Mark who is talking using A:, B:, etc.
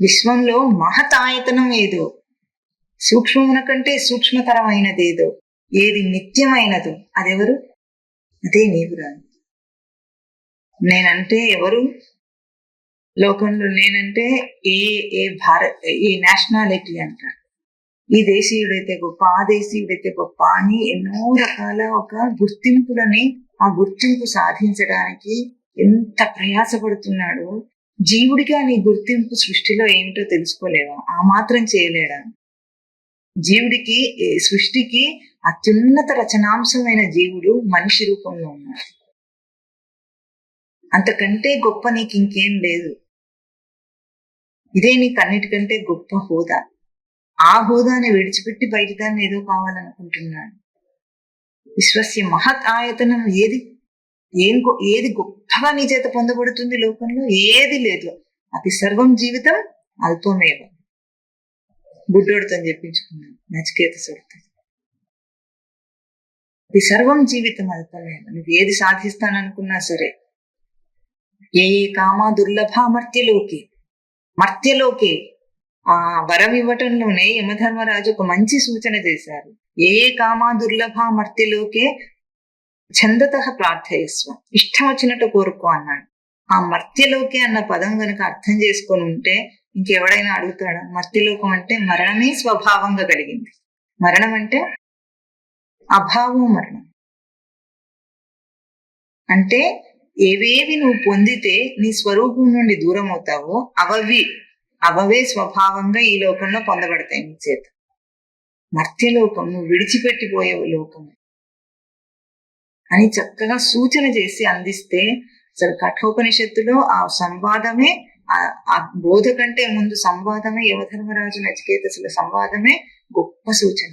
A: విశ్వంలో మహతాయతనం ఏదో? సూక్ష్మమున కంటే సూక్ష్మతరమైనదేదో? ఏది నిత్యమైనదో? అదెవరు? అదే నీవురా నేనంటే ఎవరు? లోకంలో నేనంటే ఏ ఏ భారత్ ఏ నేషనాలిటీ అంటారు ఈ దేశీయుడైతే గొప్ప ఆ దేశీయుడైతే గొప్ప అని ఎన్నో రకాల ఒక గుర్తింపులని ఆ గుర్తింపు సాధించడానికి ఎంత ప్రయాసపడుతున్నాడో జీవుడిగా నీ గుర్తింపు సృష్టిలో ఏమిటో తెలుసుకోలేవా? ఆ మాత్రం చేయలేడా? జీవుడికి సృష్టికి అత్యున్నత రచనాంశమైన జీవుడు మనిషి రూపంలో ఉన్నాడు. అంతకంటే గొప్ప నీకు ఇంకేం లేదు. ఇదే నీకు అన్నిటికంటే గొప్ప హోదా. ఆ హోదాని విడిచిపెట్టి బయట దాన్ని ఏదో కావాలనుకుంటున్నాడు. విశ్వస్య మహత్ ఆయతనం ఏది? ఏం ఏది గొప్పగా నీ చేత పొందబడుతుంది లోకంలో? ఏది లేదు. అతి సర్వం జీవితం అల్పమేవ. బుడ్డోడితో చెప్పించుకున్నాను. నచికేత సుడితో అతి సర్వం జీవితం అల్పమేవ. నువ్వు ఏది సాధిస్తాననుకున్నా సరే ఏ ఏ కామా దుర్లభ మర్త్యలోకి మర్త్యలోకి ఆ వరం ఇవ్వటంలోనే యమధర్మరాజు ఒక మంచి సూచన చేశారు. ఏ ఏ కామా దుర్లభ మర్త్యలోకే ఛందత ప్రార్థయస్వ. ఇష్టం వచ్చినట్టు కోరుకో అన్నాడు. ఆ మర్త్యలోకి అన్న పదం గనుక అర్థం చేసుకొని ఉంటే ఇంకెవడైనా అడుగుతాడా? మర్త్యలోకం అంటే మరణమే స్వభావంగా కలిగింది. మరణం అంటే అభావం మరణం. అంటే ఏవేవి నువ్వు పొందితే నీ స్వరూపం నుండి దూరం అవుతావో అవవి అవవే స్వభావంగా ఈ లోకంలో పొందబడతాయి నీ చేత. మర్త్యలోకం నువ్వు విడిచిపెట్టిపోయే లోకం అని చక్కగా సూచన చేసి అందిస్తే అసలు కఠోపనిషత్తులో ఆ సంవాదమే ఆ- ఆ బోధ కంటే ముందు సంవాదమే యమధర్మరాజు నచికేతసుల సంవాదమే గొప్ప సూచన.